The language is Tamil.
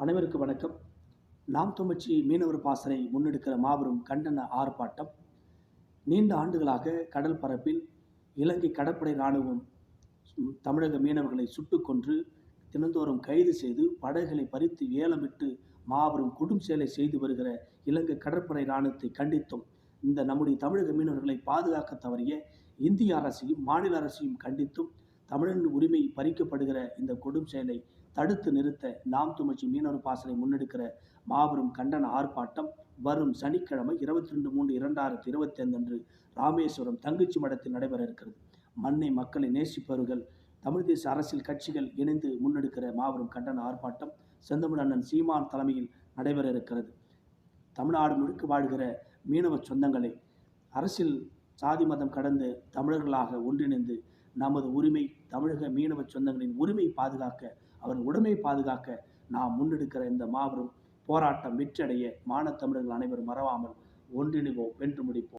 அனைவருக்கு வணக்கம். நாம் துமச்சி மீனவர் பாசறை முன்னெடுக்கிற மாபெரும் கண்டன ஆர்ப்பாட்டம் நீண்ட ஆண்டுகளாக கடல் பரப்பில் இலங்கை கடற்படை இராணுவம் தமிழக மீனவர்களை சுட்டுக்கொன்று தினந்தோறும் கைது செய்து படகுகளை பறித்து ஏலமிட்டு மாபெரும் குடும் சேலை செய்து வருகிற இலங்கை கடற்படை இராணுவத்தை கண்டித்தும் இந்த நம்முடைய தமிழக மீனவர்களை பாதுகாக்க தவறிய இந்திய அரசையும் மாநில அரசையும் கண்டித்தும் தமிழன் உரிமை பறிக்கப்படுகிற இந்த கொடும் செயலை தடுத்து நிறுத்த நாம் துமச்சி மீனவர் பாசனை முன்னெடுக்கிற மாபெரும் கண்டன ஆர்ப்பாட்டம் வரும் சனிக்கிழமை இருபத்தி ரெண்டு மூன்று இரண்டாயிரத்தி இருபத்தி ஐந்து அன்று ராமேஸ்வரம் தங்கச்சி மடத்தில் நடைபெற இருக்கிறது. மண்ணை மக்களை நேசிப்பவர்கள் தமிழ் தேச அரசியல் கட்சிகள் இணைந்து முன்னெடுக்கிற மாபெரும் கண்டன ஆர்ப்பாட்டம் செந்தமிழ் அண்ணன் சீமான் தலைமையில் நடைபெற இருக்கிறது. தமிழ்நாடு முழுக்க வாழ்கிற மீனவ சொந்தங்களை அரசியல் சாதி மதம் கடந்து தமிழர்களாக ஒன்றிணைந்து நமது உரிமை தமிழக மீனவ சொந்தங்களின் உரிமை பாதுகாக்க அவர் உடைமை பாதுகாக்க நாம் முன்னெடுக்கிற இந்த மாபெரும் போராட்டம் வெற்றியடைய மானத் தமிழர்கள் அனைவரும் மறவாமல் ஒன்றிணைவோம் வென்று முடிப்போம்.